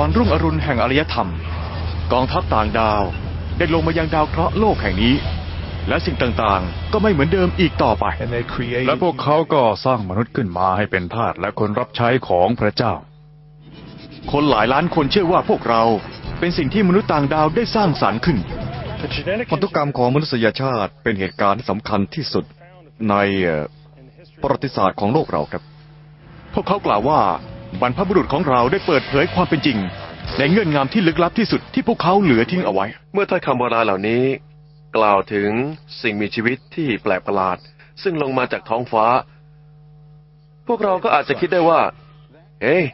ก่อนรุ่งอรุณแห่งอารยธรรม กองทัพต่างดาวได้ลงมายังดาวเคราะห์โลกแห่งนี้ และสิ่งต่างๆ ก็ไม่เหมือนเดิมอีกต่อไป And they created และพวกเขาก็สร้างมนุษย์ขึ้นมาให้เป็นทาสและคนรับใช้ของพระเจ้า คนหลายล้านคนเชื่อว่าพวกเราเป็นสิ่งที่มนุษย์ต่างดาวได้สร้างสรรค์ขึ้น The genetic พันธุกรรมของมนุษยชาติเป็นเหตุการณ์ที่สำคัญที่สุดในเอ่อประวัติศาสตร์ของโลกเราครับ พวกเขากล่าวว่า บรรพบุรุษของเราได้เปิดเผยความเป็นจริง ในเงื่อนงำที่ลึกลับที่สุดที่พวกเขาเหลือทิ้งเอาไว้ เมื่อถ้อยคำโบราณเหล่านี้ กล่าวถึงสิ่งมีชีวิตที่แปลกประหลาด ซึ่งลงมาจากท้องฟ้า พวกเราก็อาจจะคิดได้ว่า เฮ้ย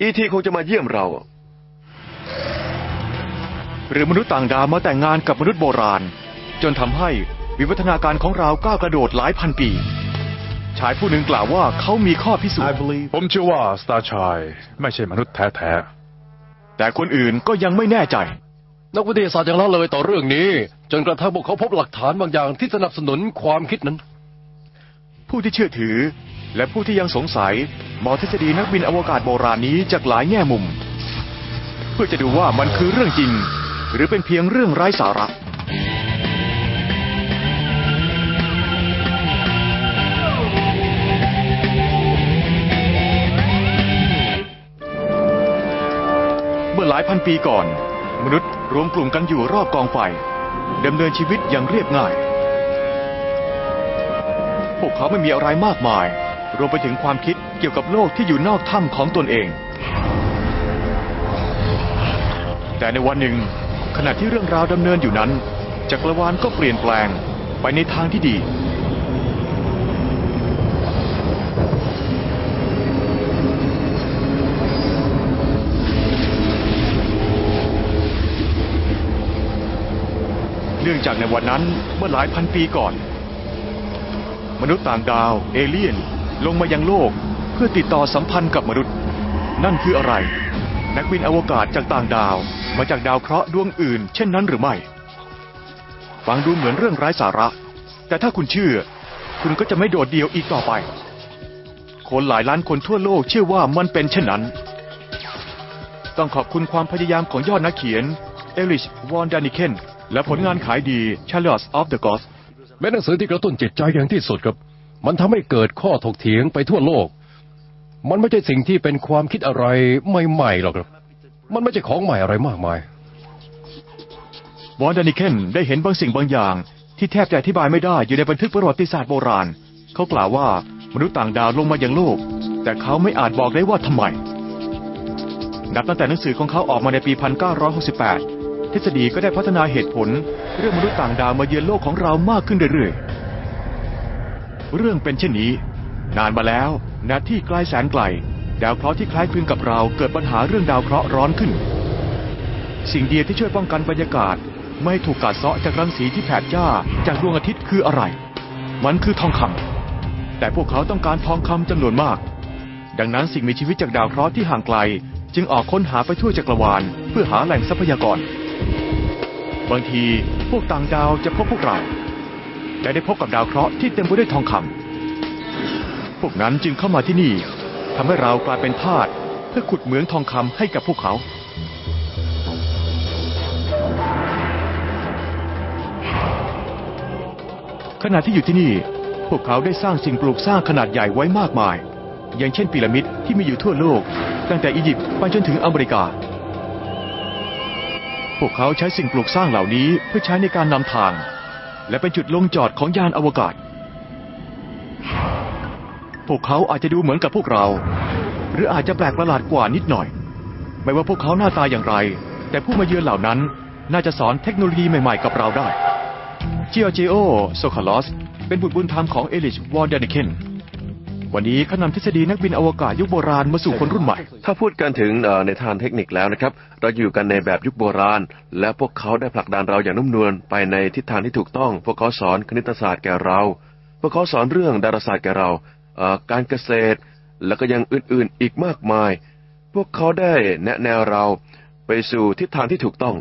อีทีคงจะมาเยี่ยมเรา หรือมนุษย์ต่างดาวมาแต่งงานกับมนุษย์โบราณ จนทำให้วิวัฒนาการของเราก้าวกระโดดหลายพันปี ชายผู้หนึ่งกล่าวว่าเขามีข้อพิสูจ I น์ believe ผมเชื่อว่าสตาร์ชายไม่ใช่มนุษย์แท้แต่คนอื่นก็ยังไม่แน่ใจ นักวิทยาศาสตร์ยังละเลยต่อเรื่องนี้ จนกระทั่งพวกเขาพบหลักฐานบางอย่างที่สนับสนุนความคิดนั้น ผู้ที่เชื่อถือ และผู้ที่ยังสงสัยมองทฤษฎีนักบินอวกาศโบราณนี้จากหลายแง่มุม เพื่อจะดูว่ามันคือเรื่องจริง หรือเป็นเพียงเรื่องไร้สาระายพันปีก่อน มนุษย์รวมกลุ่มกันอยู่รอบกองไฟดำเนินชีวิตอย่างเรียบง่าย พวกเขาไม่มีอะไรมากมาย รวมไปถึงความคิดเกี่ยวกับโลกที่อยู่นอกถ้ำของตนเอง แต่ในวันหนึ่ง ขณะที่เรื่องราวดำเนินอยู่นั้น จักรวาลก็เปลี่ยนแปลงไปในทางที่ดี นื่องจากในวันนั้นเมื่อหลายพันปีก่อน มนุษย์ต่างดาวเอเลี่ยนลงมายังโลกเพื่อติดต่อสัมพันธ์กับมนุษย์ นั่นคืออะไร นักบินอวกาศจากต่างดาวมาจากดาวเคราะห์ดวงอื่น เช่นนั้นหรือไม่ ฟังดูเหมือนเรื่องไร้สาระ แต่ถ้าคุณเชื่อ คุณก็จะไม่โดดเดี่ยวอีกต่อไป คนหลายล้านคนทั่วโลกเชื่อว่ามันเป็นเช่นนั้น ต้องขอบคุณความพยายามของยอดนักเขียนเอลิชวอนดานิเคน และผลงานขายดี Chariots of the Gods เป็นหนังสือที่กระตุ้นจิตใจอย่างที่สุดครับ มันทำให้เกิดข้อถกเถียงไปทั่วโลก มันไม่ใช่สิ่งที่เป็นความคิดอะไรใหม่ๆหรอกครับ มันไม่ใช่ของใหม่อะไรมากมายวอนดานิเคนได้เห็นบางสิ่งบางอย่าง ที่แทบจะอธิบายไม่ได้อยู่ในบันทึกประวัติศาสตร์โบราณ เขากล่าวว่ามนุษย์ต่างดาวลงมายังโลก แต่เขาไม่อาจบอกได้ว่าทำไมนับตั้งแต่หนังสือของเขาออกมาในปี 1968 ทฤษฎีก็ได้พัฒนาเหตุผล เรื่องมนุษย์ต่างดาวมาเยือนโลกของเรามากขึ้นเรื่อยๆ เรื่องเป็นเช่นนี้ นานมาแล้วณที่ไกลแสนไกล ดาวเคราะห์ที่คล้ายคลึงกับเราเกิดปัญหาเรื่องดาวเคราะห์ร้อนขึ้น สิ่งเดียวที่ช่วยป้องกันบรรยากาศ ไม่ให้ถูกกัดเซาะจากรังสีที่แผดจ้าจากดวงอาทิตย์คืออะไร มันคือทองคำแต่พวกเขาต้องการทองคำจำนวนมาก ดังนั้นสิ่งมีชีวิตจากดาวเคราะห์ที่ห่างไกล จึงออกค้นหาไปทั่วจักรวาลเพื่อหาแหล่งทรัพยากร บางทีพวกต่างดาวจะพบพวกเรา และได้พบกับดาวเคราะห์ที่เต็มไปด้วยทองคำพวกนั้นจึงเข้ามาที่นี่ทำให้เรากลายเป็นทาสเพื่อขุดเหมืองทองคำให้กับพวกเขา ขณะที่อยู่ที่นี่ พวกเขาได้สร้างสิ่งปลูกสร้างขนาดใหญ่ไว้มากมาย อย่างเช่นพีระมิดที่มีอยู่ทั่วโลก ตั้งแต่อียิปต์ไปจนถึงอเมริกา พวกเขาใช้สิ่งปลูกสร้างเหล่านี้เพื่อใช้ในการนำทาง และเป็นจุดลงจอดของยานอวกาศ พวกเขาอาจจะดูเหมือนกับพวกเรา หรืออาจจะแปลกประหลาดกว่านิดหน่อย ไม่ว่าพวกเขาหน้าตาอย่างไร แต่ผู้มาเยือนเหล่านั้นน่าจะสอนเทคโนโลยีใหม่ๆกับเราได้เจียเจโอโซคาลอสเป็นบุตรบุญธรรมของเอลิชวอร์เดนิเคน วันนี้เขานำทฤษฎีนักบินอวกาศยุคโบราณมาสู่คนรุ่นใหม่ ถ้าพูดกันถึงเอ่อในทางเทคนิคแล้วนะครับ เราอยู่กันในแบบยุคโบราณ และพวกเขาได้ผลักดันเราอย่างนุ่มนวลไปในทิศทางที่ถูกต้อง พวกเขาสอนคณิตศาสตร์แก่เรา พวกเขาสอนเรื่องดาราศาสตร์แก่เราเอ่อการเกษตร แล้วก็ยังอื่นๆอีกมากมาย พวกเขาได้แนะแนวเราไปสู่ทิศทางที่ถูกต้อง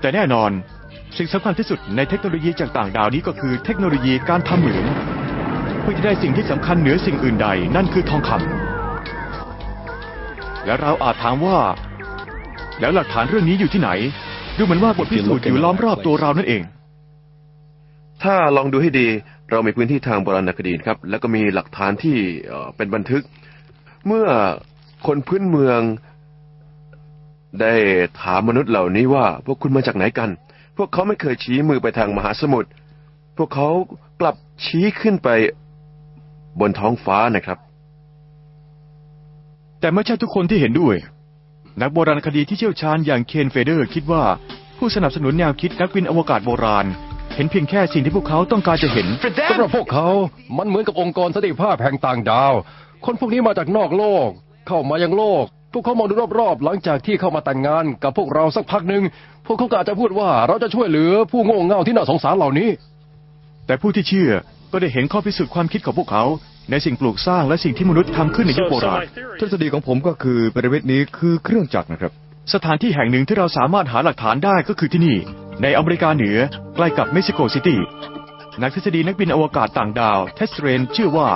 แต่แน่นอน สิ่งสำคัญที่สุดในเทคโนโลยีจากต่างดาวนี้ก็คือเทคโนโลยีการทำเหมืองเพื่อจะได้สิ่งที่สำคัญเหนือสิ่งอื่นใด นั่นคือทองคำและเราอาจถามว่า แล้วหลักฐานเรื่องนี้อยู่ที่ไหน ดูเหมือนว่าบทพิสูจน์อยู่ล้อมรอบตัวเรานั่นเอง ถ้าลองดูให้ดีเรามีพื้นที่ทางโบราณคดีครับ แล้วก็มีหลักฐานที่เป็นบันทึก เมื่อคนพื้นเมืองได้ถามมนุษย์เหล่านี้ว่า พวกคุณมาจากไหนกัน พวกเขาไม่เคยชี้มือไปทางมหาสมุทร พวกเขากลับชี้ขึ้นไป บนท้องฟ้านะครับ แต่ไม่ใช่ทุกคนที่เห็นด้วย นักโบราณคดีที่เชี่ยวชาญอย่างเคนเฟเดอร์คิดว่าผู้สนับสนุนแนวคิดนักบินอวกาศโบราณ เห็นเพียงแค่สิ่งที่พวกเขาต้องการจะเห็นสำหรับพวกเขา มันเหมือนกับองค์กรสันติภาพแห่งต่างดาว คนพวกนี้มาจากนอกโลก เข้ามายังโลก พวกเขามองดูรอบๆ หลังจากที่เข้ามาแต่งงานกับพวกเราสักพักหนึ่ง พวกเขาก็อาจจะพูดว่าเราจะช่วยเหลือผู้โง่เง่าที่น่าสงสารเหล่านี้ แต่ผู้ที่เชื่อ ก็ได้เห็นข้อพิสูจน์ความคิดของพวกเขา ในสิ่งปลูกสร้างและสิ่งที่มนุษย์ทำขึ้นในยุคโบราณ ทฤษฎีของผมก็คือพีระมิดนี้คือเครื่องจักรนะครับ สถานที่แห่งหนึ่งที่เราสามารถหาหลักฐานได้ก็คือที่นี่ ในอเมริกาเหนือใกล้กับเม็กซิโกซิตี้นักทฤษฎีนักบินอวกาศต่างดาวเทสเทรนเชื่อว่า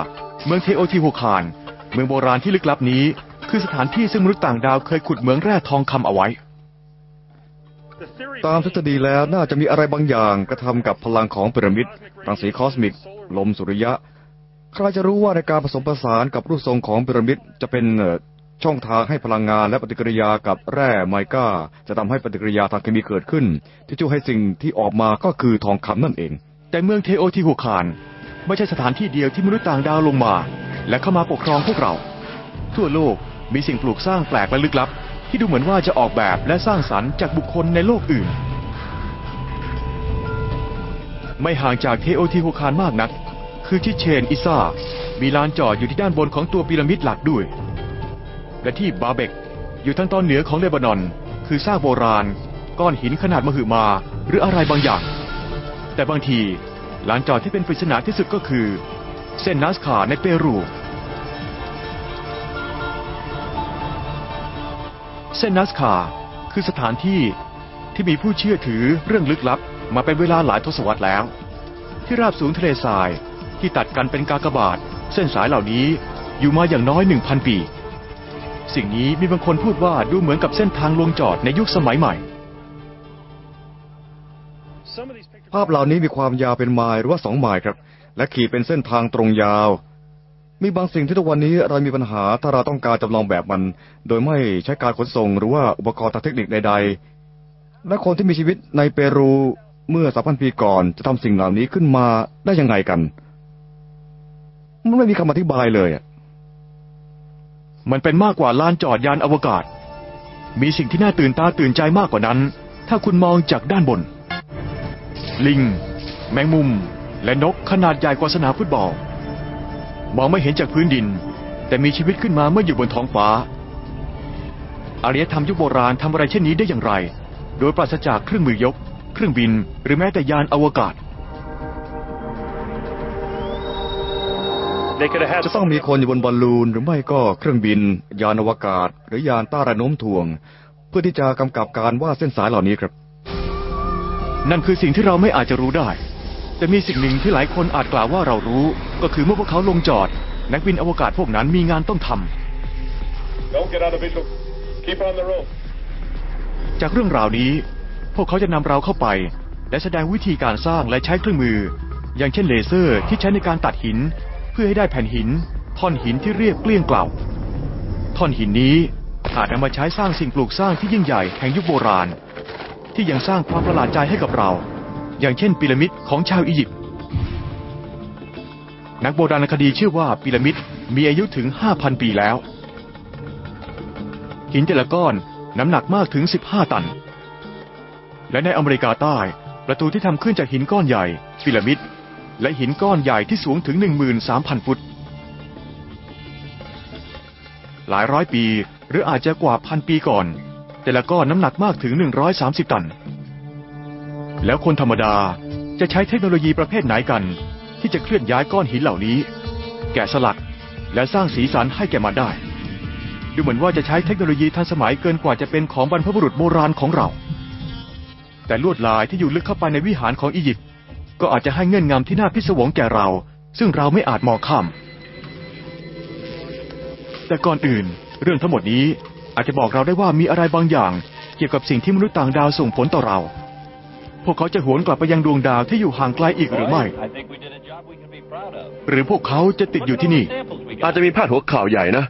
เมืองเทโอทิโฮคาน เมืองโบราณที่ลึกลับนี้ คือสถานที่ซึ่งมนุษย์ต่างดาวเคยขุดเหมืองแร่ทองคำเอาไว้ ตามทฤษฎีแล้วน่าจะมีอะไรบางอย่างกระทำกับพลังของพีระมิดรังสีคอสมิก ลมสุริยะ ใครจะรู้ว่าในการผสมผสานกับรูปทรงของพีระมิดจะเป็นช่องทางให้พลังงานและปฏิกิริยากับแร่ไมก้า จะทำให้ปฏิกิริยาทางเคมีเกิดขึ้น ที่ช่วยให้สิ่งที่ออกมาก็คือทองคำนั่นเอง แต่เมืองเทโอทิโฮคานไม่ใช่สถานที่เดียวที่มนุษย์ต่างดาวลงมา และเข้ามาปกครองพวกเรา ทั่วโลกมีสิ่งปลูกสร้างแปลกและลึกลับ ที่ดูเหมือนว่าจะออกแบบและสร้างสรรค์จากบุคคลในโลกอื่น ไม่ห่างจากเทโอทิโฮคานมากนัก คือที่เชนอิซ่า มีลานจอดอยู่ที่ด้านบนของตัวพีระมิดหลักด้วย และที่บาเบกอยู่ทางตอนเหนือของเลบานอน คือซากโบราณ ก้อนหินขนาดมหึมา หรืออะไรบางอย่าง แต่บางทีลานจอดที่เป็นปริศนาที่สุดก็คือ เส้นนัสคาในเปรู เส้นนัสคาคือสถานที่ที่มีผู้เชื่อถือเรื่องลึกลับมาเป็นเวลาหลายทศวรรษแล้ว ที่ราบสูงทะเลทรายที่ตัดกันเป็นกากบาท เส้นสายเหล่านี้อยู่มาอย่างน้อยหนึ่งพันปี สิ่งนี้มีบางคนพูดว่าดูเหมือนกับเส้นทางลงจอดในยุคสมัยใหม่ ภาพเหล่านี้มีความยาวเป็นไมล์หรือว่าสองไมล์ครับ และขี่เป็นเส้นทางตรงยาว มีบางสิ่งที่ทุกวันนี้เรามีปัญหาถ้าเราต้องการจำลองแบบมัน โดยไม่ใช้การขนส่งหรือว่าอุปกรณ์ทางเทคนิคใดๆ และคนที่มีชีวิตในเปรูเมื่อสามพันปีก่อนจะทำสิ่งเหล่านี้ขึ้นมาได้ยังไงกัน มันไม่มีคำอธิบายเลยมันเป็นมากกว่าลานจอดยานอวกาศ มีสิ่งที่น่าตื่นตาตื่นใจมากกว่านั้น ถ้าคุณมองจากด้านบน ลิง แมงมุม และนกขนาดใหญ่กว่าสนามฟุตบอล มองไม่เห็นจากพื้นดิน แต่มีชีวิตขึ้นมาเมื่ออยู่บนท้องฟ้า อารยธรรมยุคโบราณทำอะไรเช่นนี้ได้อย่างไร โดยปราศจากเครื่องมือยก เครื่องบิน หรือแม้แต่ยานอวกาศ จะต้องมีคนอยู่บนบอลลูนหรือไม่ก็เครื่องบิน ยานอวกาศ หรือยานต้านแรงโน้มถ่วง เพื่อที่จะกำกับการวาดเส้นสายเหล่านี้ครับ นั่นคือสิ่งที่เราไม่อาจจะรู้ได้ แต่มีสิ่งหนึ่งที่หลายคนอาจกล่าวว่าเรารู้ ก็คือเมื่อพวกเขาลงจอด นักบินอวกาศพวกนั้นมีงานต้องทำจากเรื่องราวนี้ พวกเขาจะนำเราเข้าไป และแสดงวิธีการสร้างและใช้เครื่องมือ อย่างเช่นเลเซอร์ที่ใช้ในการตัดหิน เพื่อให้ได้แผ่นหิน ท่อนหินที่เรียบเกลี้ยงเกล่าท่อนหินนี้อาจนำมาใช้สร้างสิ่งปลูกสร้างที่ยิ่งใหญ่แห่งยุคโบราณ ที่ยังสร้างความประหลาดใจให้กับเรา อย่างเช่นพีระมิดของชาวอียิปต์ นักโบราณคดีเชื่อว่าพีระมิดมีอายุถึง 5,000 ปีแล้ว หินแต่ละก้อนน้ำหนักมากถึง 15 ตัน และในอเมริกาใต้ ประตูที่ทำขึ้นจากหินก้อนใหญ่พีระมิด และหินก้อนใหญ่ที่สูงถึง 13,000 ฟุต หลายร้อยปีหรืออาจจะกว่าพันปีก่อน แต่ละก้อนน้ำหนักมากถึง 130 ตัน แล้วคนธรรมดาจะใช้เทคโนโลยีประเภทไหนกัน ที่จะเคลื่อนย้ายก้อนหินเหล่านี้ แกะสลักและสร้างสีสันให้แก่มันได้ ดูเหมือนว่าจะใช้เทคโนโลยีทันสมัยเกินกว่าจะเป็นของบรรพบุรุษโบราณของเรา แต่ลวดลายที่อยู่ลึกเข้าไปในวิหารของอียิปต์ก็อาจจะให้เงื่อนงำที่น่าพิศวงแก่เรา ซึ่งเราไม่อาจมองข้าม แต่ก่อนอื่น เรื่องทั้งหมดนี้อาจจะบอกเราได้ว่ามีอะไรบางอย่าง เกี่ยวกับสิ่งที่มนุษย์ต่างดาวส่งผลต่อเรา พวกเขาจะหวนกลับไปยังดวงดาวที่อยู่ห่างไกลอีกหรือไม่ หรือพวกเขาจะติดอยู่ที่นี่ Samples we อาจ got. จะมีพาดหัวข่าวใหญ่นะ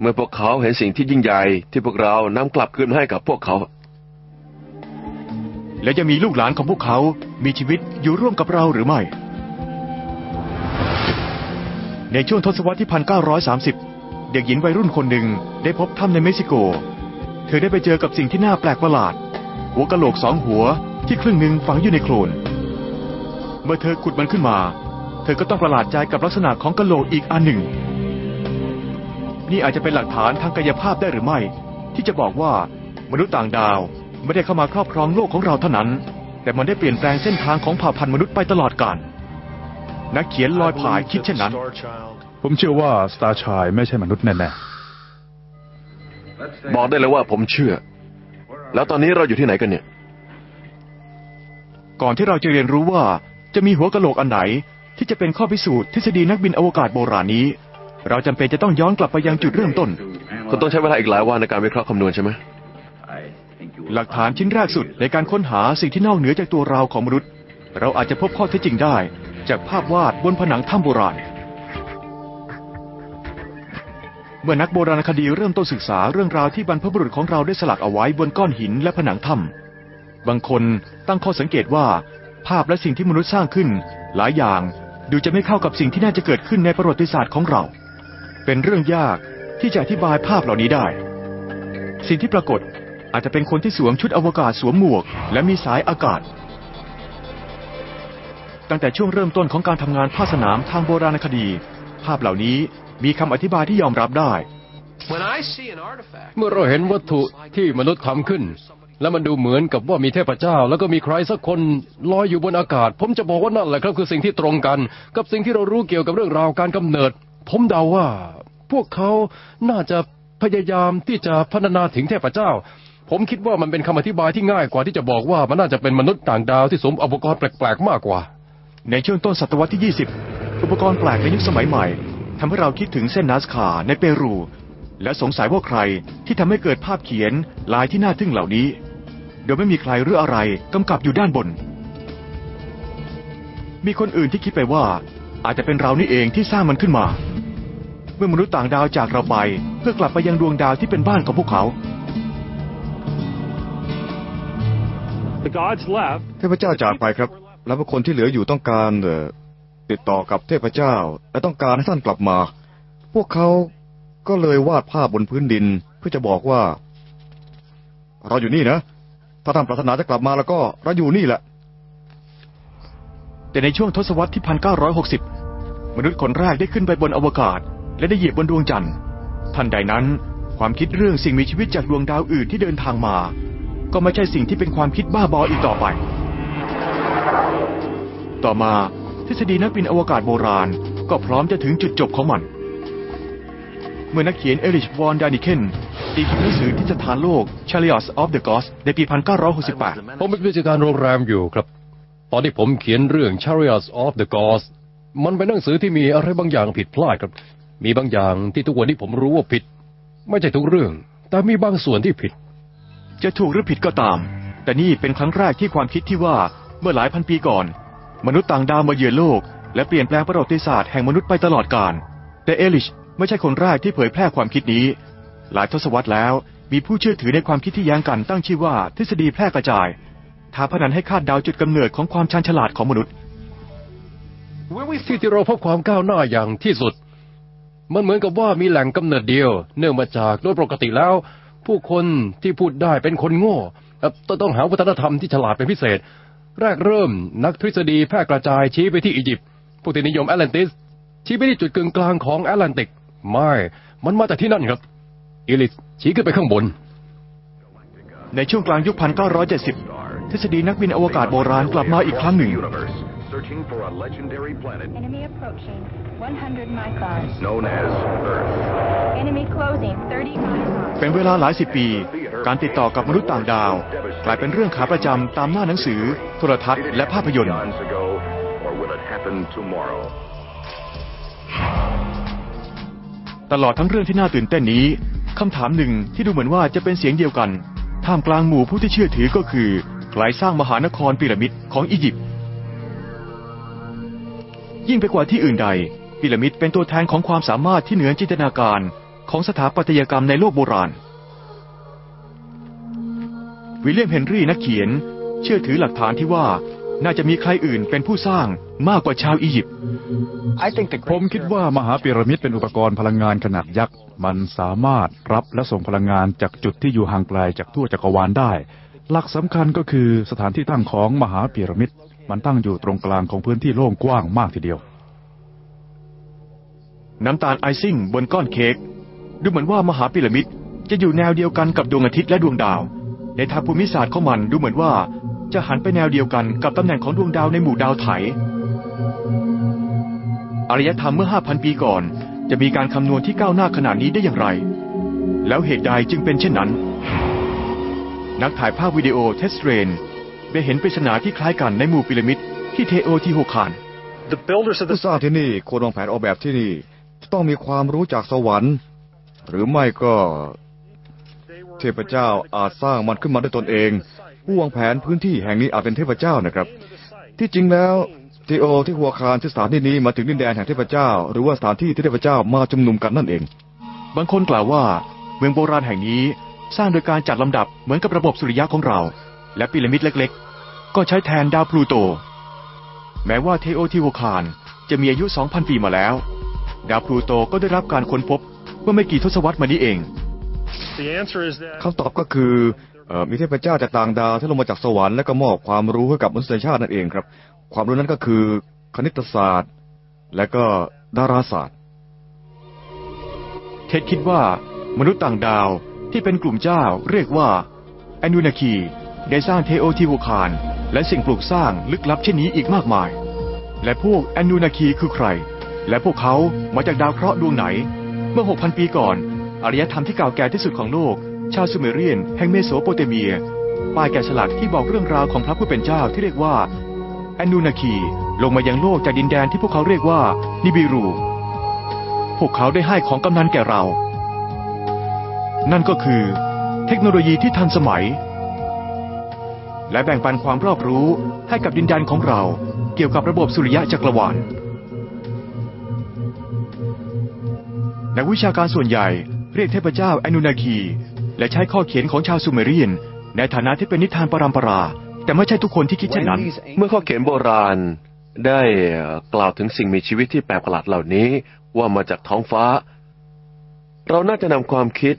เมื่อพวกเขาเห็นสิ่งที่ยิ่งใหญ่ที่พวกเรานำกลับคืนมาให้กับพวกเขา และจะมีลูกหลานของพวกเขา มีชีวิตอยู่ร่วมกับเราหรือไม่ ในช่วงทศวรรษที่ 1930 เด็กหญิงวัยรุ่นคนหนึ่งได้พบถ้ำในเม็กซิโก เธอได้ไปเจอกับสิ่งที่น่าแปลกประหลาด หัวกะโหลกสองหัวที่ครึ่งหนึ่งฝังอยู่ในโคลน เมื่อเธอขุดมันขึ้นมา เธอก็ต้องประหลาดใจกับลักษณะของกะโหลกอีกอันหนึ่ง นี่อาจจะเป็นหลักฐานทางกายภาพได้หรือไม่ ที่จะบอกว่ามนุษย์ต่างดาวไม่ได้เข้ามาครอบครองโลกของเราเท่านั้น แต่มันได้เปลี่ยนแปลงเส้นทางของเผ่าพันธุ์มนุษย์ไปตลอดกาลนักเขียนลอยผายคิดเช่นนั้น ผมเชื่อว่าสตาร์ชายไม่ใช่มนุษย์แน่บอกได้เลยว่าผมเชื่อ แล้วตอนนี้เราอยู่ที่ไหนกันเนี่ย ก่อนที่เราจะเรียนรู้ว่าจะมีหัวกะโหลกอันไหน ที่จะเป็นข้อพิสูจน์ทฤษฎีนักบินอวกาศโบราณนี้ เราจำเป็นจะต้องย้อนกลับไปยังจุดเริ่มต้นคุณต้องใช้เวลาอีกหลายวันในการวิเคราะห์คำนวณใช่ไหมหลักฐานชิ้นแรกสุดในการค้นหาสิ่งที่นอกเหนือจากตัวเราของมนุษย์ เราอาจจะพบข้อเท็จจริงได้ จากภาพวาดบนผนังถ้ำโบราณ เมื่อนักโบราณคดีเริ่มต้นศึกษาเรื่องราวที่บรรพบุรุษของเราได้สลักเอาไว้บนก้อนหินและผนังถ้ำบางคนตั้งข้อสังเกตว่า ภาพและสิ่งที่มนุษย์สร้างขึ้น หลายอย่าง ดูจะไม่เข้ากับสิ่งที่น่าจะเกิดขึ้นในประวัติศาสตร์ของเรา เป็นเรื่องยากที่จะอธิบายภาพเหล่านี้ได้ สิ่งที่ปรากฏอาจจะเป็นคนที่สวมชุดอวกาศสวมหมวก และมีสายอากาศ ตั้งแต่ช่วงเริ่มต้นของการทำงานภาคสนามทางโบราณคดี ภาพเหล่านี้มีคำอธิบายที่ยอมรับได้ เมื่อเราเห็นวัตถุที่มนุษย์ทำขึ้น และมันดูเหมือนกับว่ามีเทพเจ้า แล้วก็มีใครสักคนลอยอยู่บนอากาศ ผมจะบอกว่านั่นแหละครับ คือสิ่งที่ตรงกัน กับสิ่งที่เรารู้เกี่ยวกับเรื่องราวการกำเนิด ผมเดาว่า พวกเขาน่าจะพยายามที่จะพัฒนาถึงเทพเจ้า ผมคิดว่ามันเป็นคำอธิบายที่ง่ายกว่าที่จะบอกว่ามันน่าจะเป็นมนุษย์ต่างดาวที่สวมอุปกรณ์แปลกๆมากกว่า ในช่วงต้นศตวรรษที่ 20 อุปกรณ์แปลกในยุคสมัยใหม่ทำให้เราคิดถึงเส้นนาสคาในเปรู และสงสัยว่าใครที่ทำให้เกิดภาพเขียนลายที่น่าทึ่งเหล่านี้ โดยไม่มีใครหรืออะไรกำกับอยู่ด้านบน มีคนอื่นที่คิดไปว่า อาจจะเป็นเรานี่เองที่สร้างมันขึ้นมา เมื่อมนุษย์ต่างดาวจากเราไปเพื่อกลับไปยังดวงดาวที่เป็นบ้านของพวกเขา The gods left. เทพเจ้าจากไปครับ แล้วบุคคลที่เหลืออยู่ต้องการเอ่อติดต่อกับเทพเจ้า และต้องการให้ท่านกลับมา พวกเขาก็เลยวาดภาพบนพื้นดิน เพื่อจะบอกว่า เราอยู่นี่นะ ถ้าท่านปรารถนาจะกลับมาแล้วก็เราอยู่นี่แหละ แต่ในช่วงทศวรรษที่ 1960 มนุษย์คนแรกได้ขึ้นไปบนอวกาศ และได้เหยียบบนดวงจันทร์ทันใดนั้น ความคิดเรื่องสิ่งมีชีวิตจากดวงดาวอื่นที่เดินทางมา ก็ไม่ใช่สิ่งที่เป็นความคิดบ้าบออีกต่อไป ต่อมาทฤษฎีนักบินอวกาศโบราณ ก็พร้อมจะถึงจุดจบของมัน เมื่อนักเขียนเอริชวอนดานิเคนตีพิมพ์หนังสือที่สถานโลก Chariots of the Gods ในปี 1968 ผมเป็นผู้จัดการโรงแรมอยู่ครับ ตอนที่ผมเขียนเรื่อง Chariots of the Gods มันเป็นหนังสือที่มีอะไรบางอย่างผิดพลาดครับ มีบางอย่างที่ทุกวันนี้ผมรู้ว่าผิด ไม่ใช่ทุกเรื่อง แต่มีบางส่วนที่ผิด จะถูกหรือผิดก็ตาม แต่นี่เป็นครั้งแรกที่ความคิดที่ว่าเมื่อหลายพันปีก่อน มนุษย์ต่างดาวมาเยือนโลก และเปลี่ยนแปลงประวัติศาสตร์แห่งมนุษย์ไปตลอดกาลแต่เอลิช ไม่ใช่คนแรกที่เผยแพร่ความคิดนี้ หลายทศวรรษแล้ว มีผู้เชื่อถือในความคิดที่แย้งกันตั้งชื่อว่าทฤษฎีแพร่กระจายท้าพนันให้คาดเดาจุดกำเนิดของความชาญฉลาดของมนุษย์ที่ที่เราพบความก้าวหน้าอย่างที่สุด มันเหมือนกับว่ามีแหล่งกำเนิดเดียว เนื่องมาจากโดยปกติแล้ว ผู้คนที่พูดได้เป็นคนโง่ต้องต้องหาวัฒนธรรมที่ฉลาดเป็นพิเศษ แรกเริ่มนักทฤษฎีแพร่กระจายชี้ไปที่อียิปต์ผู้ที่นิยมแอตแลนติสชี้ไปที่จุดกึ่งกลางของแอตแลนติก ไม่ มันมาจากที่นั่นครับ อิลิสชี้ขึ้นไปข้างบน ในช่วงกลางยุค 1970 ทฤษฎีนักบินอวกาศโบราณกลับมาอีกครั้งหนึ่ง searching for a legendary planet Enemy approaching 100 microns. known as Earth. Enemy closing 30 microns. เป็นเวลาหลายสิบปี การติดต่อกับมนุษย์ต่างดาว กลายเป็นเรื่องขาประจำตามหน้าหนังสือ โทรทัศน์และภาพยนตร์ ตลอดทั้งเรื่องที่น่าตื่นเต้นนี้คำถามหนึ่งที่ดูเหมือนว่าจะเป็นเสียงเดียวกัน ท่ามกลางหมู่ผู้ที่เชื่อถือก็คือใครสร้างมหานครพีระมิดของอียิปต์ยิ่งไปกว่าที่อื่นใดพีระมิดเป็นตัวแทนของความสามารถที่เหนือจินตนาการของสถาปัตยกรรมในโลกโบราณ วิลเลียมเฮนรี่นักเขียน เชื่อถือหลักฐานที่ว่า น่าจะมีใครอื่นเป็นผู้สร้างมากกว่าชาวอียิปต์ ผมคิดว่ามหาพีระมิดเป็นอุปกรณ์พลังงานขนาดยักษ์ มันสามารถรับและส่งพลังงานจากจุดที่อยู่ห่างไกลจากทั่วจักรวาลได้ หลักสำคัญก็คือสถานที่ตั้งของมหาพีระมิด มันตั้งอยู่ตรงกลางของพื้นที่โล่งกว้างมากทีเดียว น้ำตาลไอซิ่งบนก้อนเค้กดูเหมือนว่ามหาพีระมิดจะอยู่แนวเดียวกันกับดวงอาทิตย์และดวงดาว ในทางภูมิศาสตร์ของมันดูเหมือนว่า จะหันไปแนวเดียวกันกับตำแหน่งของดวงดาวในหมู่ดาวไถ อารยธรรมเมื่อ 5,000 ปีก่อน จะมีการคำนวณที่ก้าวหน้าขนาดนี้ได้อย่างไร แล้วเหตุใดจึงเป็นเช่นนั้น นักถ่ายภาพวิดีโอเทสเทรนได้เห็นปริศนาที่คล้ายกันในหมู่พีระมิดที่เทโอทีโฮคาน The builders of ผู้ this สร้างที่นี่ควรวางแผนออกแบบที่นี่จะต้องมีความรู้จากสวรรค์ หรือไม่ก็ เทพเจ้าอาจสร้างมันขึ้นมาด้วยตนเอง ผู้วางแผนพื้นที่แห่งนี้อาจเป็นเทพเจ้านะครับ ที่จริงแล้วทีโอที่หัวคารที่สถานที่นี้มาถึงดินแดนแห่งเทพเจ้า หรือว่าสถานที่ที่เทพเจ้ามาชุมนุมกันนั่นเอง บางคนกล่าวว่าเมืองโบราณแห่งนี้สร้างโดยการจัดลำดับเหมือนกับระบบสุริยะของเรา และพีระมิดเล็กๆ ก็ใช้แทนดาวพลูโต แม้ว่าเทโอทิโวคานจะมีอายุ 2,000 ปีมาแล้ว ดาวพลูโตก็ได้รับการค้นพบเมื่อไม่กี่ทศวรรษมานี้เอง the answer is that คำตอบก็คือเอ่อ มีเทพเจ้าจากต่างดาวที่ลงมาจากสวรรค์และก็มอบความรู้ให้กับมนุษยชาตินั่นเองครับ ความรู้นั้นก็คือคณิตศาสตร์ และก็ดาราศาสตร์ เท็ดคิดว่ามนุษย์ต่างดาวที่เป็นกลุ่มเจ้าเรียกว่าแอนูนาคีได้สร้างเทโอทิวคานและสิ่งปลูกสร้างลึกลับเช่นนี้อีกมากมาย และพวกแอนูนาคีคือใคร และพวกเขามาจากดาวเคราะห์ดวงไหน เมื่อ 6,000 ปีก่อน อารยธรรมที่เก่าแก่ที่สุดของโลก ชาวซูเมเรียนแห่งเมโสโปเตเมียป้ายแกะสลักที่บอกเรื่องราวของพระผู้เป็นเจ้าที่เรียกว่าแอนนูนาคีลงมายังโลกจากดินแดนที่พวกเขาเรียกว่านิบิรู พวกเขาได้ให้ของกำนันแก่เรา นั่นก็คือ เทคโนโลยีที่ทันสมัย และแบ่งปันความรอบรู้ให้กับดินแดนของเราเกี่ยวกับระบบสุริยะจักรวาลนักวิชาการส่วนใหญ่เรียกเทพเจ้าแอนูนาคี และใช้ข้อเขียนของชาวซูเมเรียน ในฐานะที่เป็นนิทานปรำปรา แต่ไม่ใช่ทุกคนที่คิดเช่นนั้น เมื่อข้อเขียนโบราณได้กล่าวถึงสิ่งมีชีวิตที่แปลกประหลาดเหล่านี้ว่ามาจากท้องฟ้า เราน่าจะนำความคิด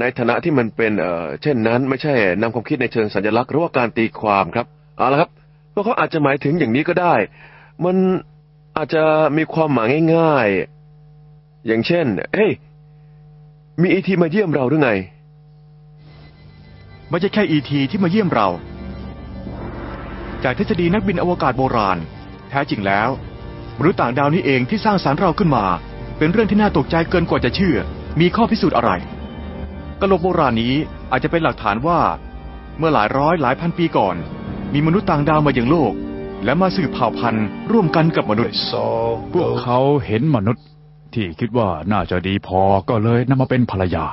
ในฐานะที่มันเป็นเอ่อเช่นนั้น ไม่ใช่นำความคิดในเชิงสัญลักษณ์หรือว่าการตีความครับเอาละครับพวกเขาอาจจะหมายถึงอย่างนี้ก็ได้ มันอาจจะมีความหมายง่าย ๆ อย่างเช่น เฮ้ย มีอีทีมาเยี่ยมเราหรือไง ไม่ใช่แค่อีทีที่มาเยี่ยมเรา จากทฤษฎีนักบินอวกาศโบราณ แท้จริงแล้วมนุษย์ต่างดาวนี้เองที่สร้างสารรค์เราขึ้นมา เป็นเรื่องที่น่าตกใจเกินกว่าจะเชื่อ มีข้อพิสูจน์อะไรกะโหลกโบราณนี้อาจจะเป็นหลักฐานว่า เมื่อหลายร้อยหลายพันปีก่อน มีมนุษย์ต่างดาวมายังโลก และมาสืบเผ่าพันธุ์ร่วมกันกับมนุษย์ พวกเขาเห็นมนุษย์ ที่คิดว่าน่าจะดีพอก็เลยนำมาเป็นภรรยา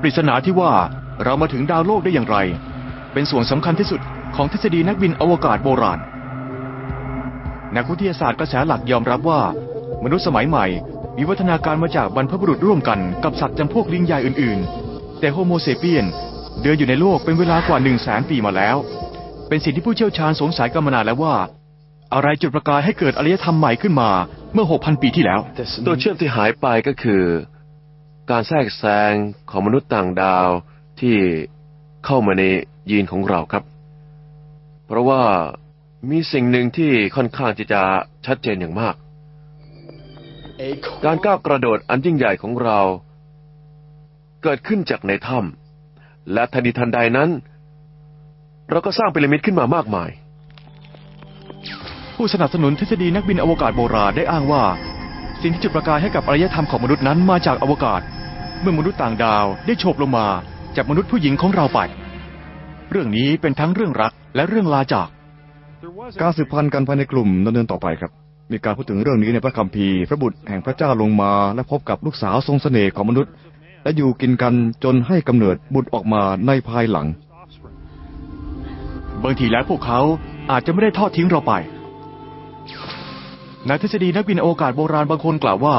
ปริศนาที่ว่าเรามาถึงดาวโลกได้อย่างไร เป็นส่วนสำคัญที่สุดของทฤษฎีนักบินอวกาศโบราณ นักวิทยาศาสตร์กระแสหลักยอมรับว่า มนุษย์สมัยใหม่มีวัฒนาการมาจากบรรพบุรุษร่วมกันกับสัตว์จำพวกลิงใหญ่อื่น ๆ แต่โฮโมเซเปียนเดินอยู่ในโลกเป็นเวลากว่าหนึ่งแสนปีมาแล้ว เป็นสิ่งที่ผู้เชี่ยวชาญสงสัยกันมานานแล้วว่า อะไรจุดประกายให้เกิดอารยธรรมใหม่ขึ้นมาเมื่อ 6,000 ปีที่แล้ว ตัวเชื่อมที่หายไปก็คือ การแทรกแซงของมนุษย์ต่างดาวที่เข้ามาในยีนของเราครับ เพราะว่ามีสิ่งหนึ่งที่ค่อนข้างที่จะชัดเจนอย่างมาก การก้าวกระโดดอันยิ่งใหญ่ของเรา เกิดขึ้นจากในถ้ำและทันทีทันใดนั้น เราก็สร้างพีระมิดขึ้นมามากมาย ผู้สนับสนุนทฤษฎีนักบินอวกาศโบราณได้อ้างว่า สิ่งที่จุดประกายให้กับอารยธรรมของมนุษย์นั้นมาจากอวกาศ เมื่อมนุษย์ต่างดาวได้โฉบลงมาจากมนุษย์ผู้หญิงของเราไป เรื่องนี้เป็นทั้งเรื่องรักและเรื่องลาจาก there was การสืบพันธุ์กันภายในกลุ่มดำเนินต่อไปครับ มีการพูดถึงเรื่องนี้ในพระคัมภีร์พระบุตรแห่งพระเจ้าลงมา และพบกับลูกสาวทรงเสน่ห์ของมนุษย์ และอยู่กินกันจนให้กำเนิดบุตรออกมาในภายหลัง บางทีแล้วพวกเขาอาจจะไม่ได้ทอดทิ้งเราไป ในทฤษฎีนักบินอวกาศโบราณบางคนกล่าวว่า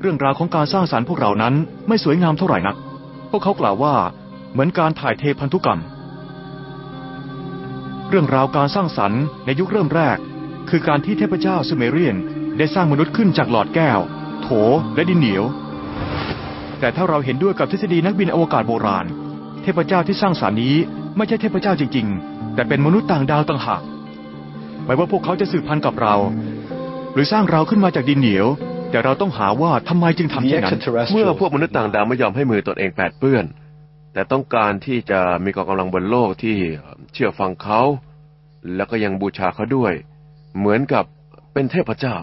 เรื่องราวของการสร้างสรรค์พวกเรานั้นไม่สวยงามเท่าไหร่นัก พวกเขากล่าวว่าเหมือนการถ่ายเทพันธุกรรม เรื่องราวการสร้างสรรค์ในยุคเริ่มแรก คือการที่เทพเจ้าซูเมเรียนได้สร้างมนุษย์ขึ้นจากหลอดแก้ว โถและดินเหนียว แต่ถ้าเราเห็นด้วยกับทฤษฎีนักบินอวกาศโบราณ เทพเจ้าที่สร้างสรรค์นี้ไม่ใช่เทพเจ้าจริง ๆ แต่เป็นมนุษย์ต่างดาวต่างหากไม่ว่าพวกเขาจะสืบพันธุ์กับเรา รือสร้างเราขึ้นมาจากดินเหนียว แต่เราต้องหาว่าทำไมจึงทำเช่นนั้น เมื่อพวกมนุษย์ต่างดาวไม่ยอมให้มือตนเองแปดเปื้อน แต่ต้องการที่จะมีกองกำลังบนโลกที่เชื่อฟังเขา แล้วก็ยังบูชาเขาด้วย เหมือนกับเป็นเทพเจ้า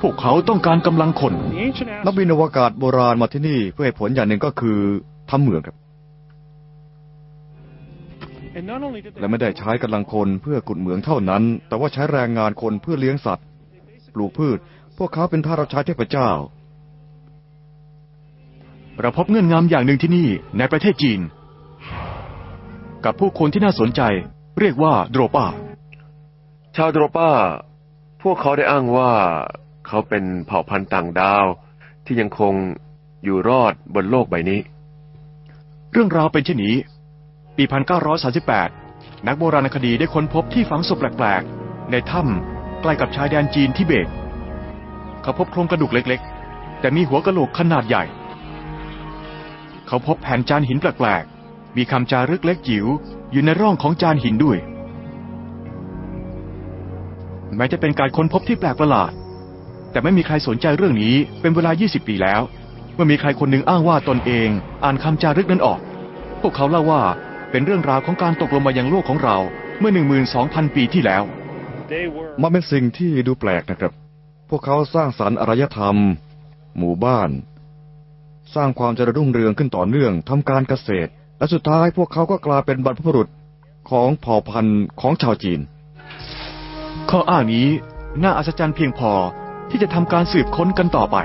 พวกเขาต้องการกำลังคน The ancient นักบินอวกาศโบราณมาที่นี่เพื่อเหตุผลอย่างหนึ่งก็คือทำเหมืองครับ และไม่ได้ใช้กำลังคนเพื่อขุดเหมืองเท่านั้น แต่ว่าใช้แรงงานคนเพื่อเลี้ยงสัตว์ ปลูกพืช พวกเขาเป็นท่าสรับใช้เทพเจ้า เราพบเงื่อนงำอย่างหนึ่งที่นี่ในประเทศจีน กับผู้คนที่น่าสนใจ เรียกว่าโดรปาชาวโดรป้า พวกเขาได้อ้างว่าเขาเป็นเผ่าพันธุ์ต่างดาวที่ยังคงอยู่รอดบนโลกใบนี้ เรื่องราวเป็นเช่นนี้ ปี 1938 นักโบราณคดีได้ค้นพบที่ฝังศพแปลกๆ ในถ้ำใกล้กับชายแดนจีนทิเบต เขาพบโครงกระดูกเล็กๆ แต่มีหัวกะโหลกขนาดใหญ่ เขาพบแผ่นจานหินแปลกๆ มีคำจารึกเล็กจิ๋วอยู่ในร่องของจานหินด้วย แม้จะเป็นการค้นพบที่แปลกประหลาด แต่ไม่มีใครสนใจเรื่องนี้เป็นเวลา 20 ปีแล้ว เมื่อมีใครคนหนึ่งอ้างว่าตนเอง อ่านคำจารึกนั้นออก พวกเขาเล่าว่า เป็นเรื่องราวของการตกลงมายังโลกของเราเมื่อ 12,000 ปีที่แล้ว they were มันเป็นสิ่งที่ดูแปลกนะครับ พวกเขาสร้างสรรค์อารยธรรม หมู่บ้าน สร้างความเจริญรุ่งเรืองขึ้นต่อเนื่องทำการเกษตร และสุดท้ายพวกเขาก็กลายเป็นบรรพบุรุษของเผ่าพันธุ์ของชาวจีน ข้ออ้างนี้น่าอัศจรรย์เพียงพอที่จะทำการสืบค้นกันต่อไป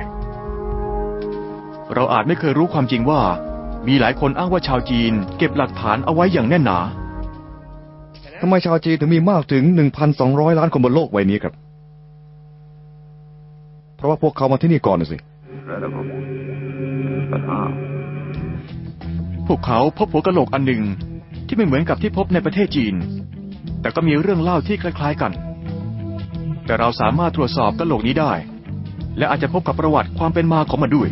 เราอาจไม่เคยรู้ความจริงว่า มีหลายคนอ้างว่าชาวจีน เก็บหลักฐานเอาไว้อย่างแน่นหนา ทำไมชาวจีนถึงมีมากถึง 1,200 ล้านคนบนโลกใบนี้ครับ เพราะว่าพวกเขามาที่นี่ก่อนน่ะสิ พวกเขาพบหัวกะโหลกอันหนึ่งที่ไม่เหมือนกับที่พบในประเทศจีน แต่ก็มีเรื่องเล่าที่คล้ายๆกัน แต่เราสามารถตรวจสอบกะโหลกนี้ได้ และอาจจะพบกับประวัติความเป็นมาของมันด้วย